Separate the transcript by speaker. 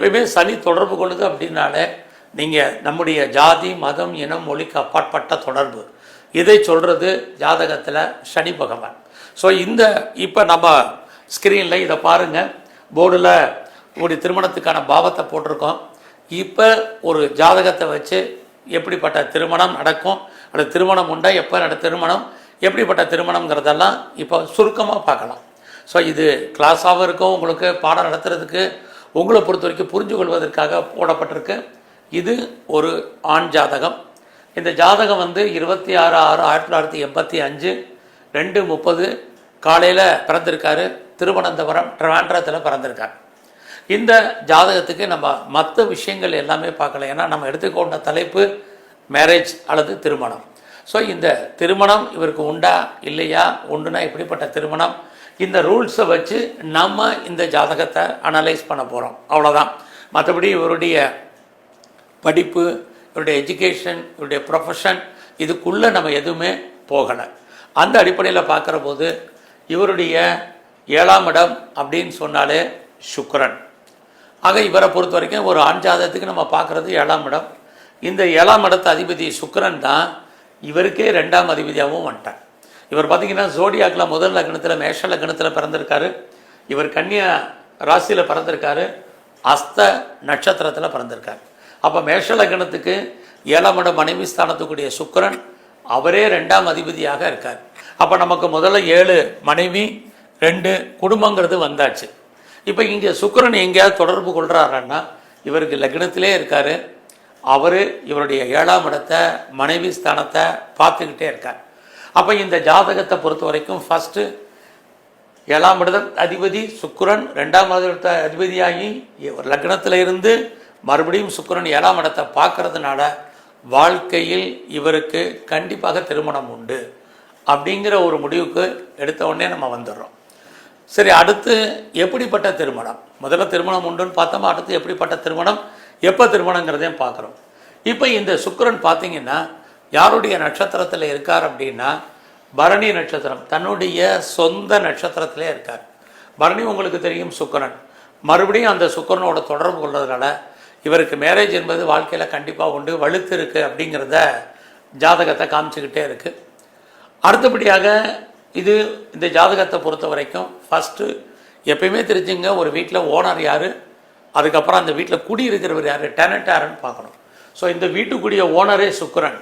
Speaker 1: எப்பயுமே சனி தொடர்பு கொள்ளுது அப்படின்னாலே நீங்கள் நம்முடைய ஜாதி மதம் இனம் மொழிக்கு அப்பாற்பட்ட தொடர்பு. இதை சொல்கிறது ஜாதகத்தில் சனி பகவான். ஸோ இந்த இப்போ நம்ம ஸ்க்ரீனில் இதை பாருங்கள் போர்டில் உங்களுடைய திருமணத்துக்கான பாவத்தை போட்டிருக்கோம். இப்போ ஒரு ஜாதகத்தை வச்சு எப்படிப்பட்ட திருமணம் நடக்கும்? அந்த திருமணம் உண்டா? எப்போ நட திருமணம்? எப்படிப்பட்ட திருமணங்கிறதெல்லாம் இப்போ சுருக்கமாக பார்க்கலாம். ஸோ இது கிளாஸாகவும் இருக்கும். உங்களுக்கு பாடம் நடத்துறதுக்கு உங்களை பொறுத்த வரைக்கும் புரிஞ்சு கொள்வதற்காக போடப்பட்டிருக்கு. இது ஒரு ஆண் ஜாதகம். இந்த ஜாதகம் வந்து இருபத்தி ஆறு ஆறு ஆயிரத்தி தொள்ளாயிரத்தி எண்பத்தி அஞ்சு ரெண்டு முப்பது காலையில் பிறந்திருக்காரு திருவனந்தபுரம் ட்ரிவாண்ட்ரத்தில் பிறந்திருக்கார். இந்த ஜாதகத்துக்கு நம்ம மற்ற விஷயங்கள் எல்லாமே பார்க்கலாம் ஏன்னா நம்ம எடுத்துக்கொண்ட தலைப்பு மேரேஜ் அல்லது திருமணம். ஸோ இந்த திருமணம் இவருக்கு உண்டா இல்லையா உண்டுனா இப்படிப்பட்ட திருமணம் இந்த ரூல்ஸை வச்சு நம்ம இந்த ஜாதகத்தை அனலைஸ் பண்ண போகிறோம் அவ்வளோதான் மற்றபடி இவருடைய படிப்பு இவருடைய எஜுகேஷன் இவருடைய ப்ரொஃபஷன் இதுக்குள்ளே நம்ம எதுவுமே போகலை. அந்த அடிப்படையில் பார்க்குற போது இவருடைய ஏழாம் இடம் அப்படின்னு சொன்னாலே சுக்கரன். ஆக இவரை பொறுத்த வரைக்கும் ஒரு ஆண் ஜாதகத்துக்கு நம்ம பார்க்குறது ஏழாம் இடம். இந்த ஏழாம் இடத்து அதிபதி சுக்கரன் தான். இவருக்கே ரெண்டாம் அதிபதியாகவும் வந்துட்டேன் இவர் பார்த்தீங்கன்னா ஜோடியாக்கில் முதல் லக்னத்தில் மேஷ லக்னத்தில் பிறந்திருக்காரு. இவர் கன்னியா ராசியில் பிறந்திருக்காரு. அஸ்த நட்சத்திரத்தில் பிறந்திருக்காரு. அப்போ மேஷ லக்னத்துக்கு ஏழாம் இடம் மனைவி ஸ்தானத்துக்குரிய சுக்கரன் அவரே ரெண்டாம் அதிபதியாக இருக்கார். அப்போ நமக்கு முதல்ல ஏழு மனைவி ரெண்டு குடும்பங்கிறது வந்தாச்சு. இப்போ இங்கே சுக்கரன் எங்கேயாவது தொடர்பு கொள்கிறாருன்னா இவருக்கு லக்னத்திலே இருக்கார். அவர் இவருடைய ஏழாம் இடத்தை மனைவி ஸ்தானத்தை பார்த்துக்கிட்டே இருக்கார். அப்போ இந்த ஜாதகத்தை பொறுத்த வரைக்கும் ஃபஸ்ட்டு ஏழாம் இட அதிபதி சுக்கிரன் ரெண்டாம் இடத்த அதிபதியாகி ஒரு லக்னத்தில் இருந்து மறுபடியும் சுக்கிரன் ஏழாம் இடத்தை பார்க்கறதுனால வாழ்க்கையில் இவருக்கு கண்டிப்பாக திருமணம் உண்டு அப்படிங்கிற ஒரு முடிவுக்கு எடுத்த உடனே நம்ம வந்துடுறோம். சரி அடுத்து எப்படிப்பட்ட திருமணம்? முதல்ல திருமணம் உண்டுன்னு பார்த்தோமா? அடுத்து எப்படிப்பட்ட திருமணம்? எப்போ திருமணங்கிறதையும் பார்க்குறோம். இப்போ இந்த சுக்கரன் பார்த்தீங்கன்னா யாருடைய நட்சத்திரத்தில் இருக்கார் அப்படின்னா பரணி நட்சத்திரம் தன்னுடைய சொந்த நட்சத்திரத்திலே இருக்கார். பரணி உங்களுக்கு தெரியும் சுக்கரன். மறுபடியும் அந்த சுக்கரனோட தொடர்பு கொள்றதுனால இவருக்கு மேரேஜ் என்பது வாழ்க்கையில் கண்டிப்பாக உண்டு வலுத்து இருக்கு அப்படிங்கிறத ஜாதகத்தை காமிச்சுக்கிட்டே இருக்குது அடுத்தபடியாக இது இந்த ஜாதகத்தை பொறுத்த வரைக்கும் ஃபஸ்ட்டு எப்பயுமே தெரிஞ்சுங்க ஒரு வீட்டில் ஓனர் யார் அதுக்கப்புறம் அந்த வீட்டில் குடியிருக்கிறவர் யார் டெனட் யாருன்னு பார்க்கணும். ஸோ இந்த வீட்டுக்குடிய ஓனரே சுக்கரன்.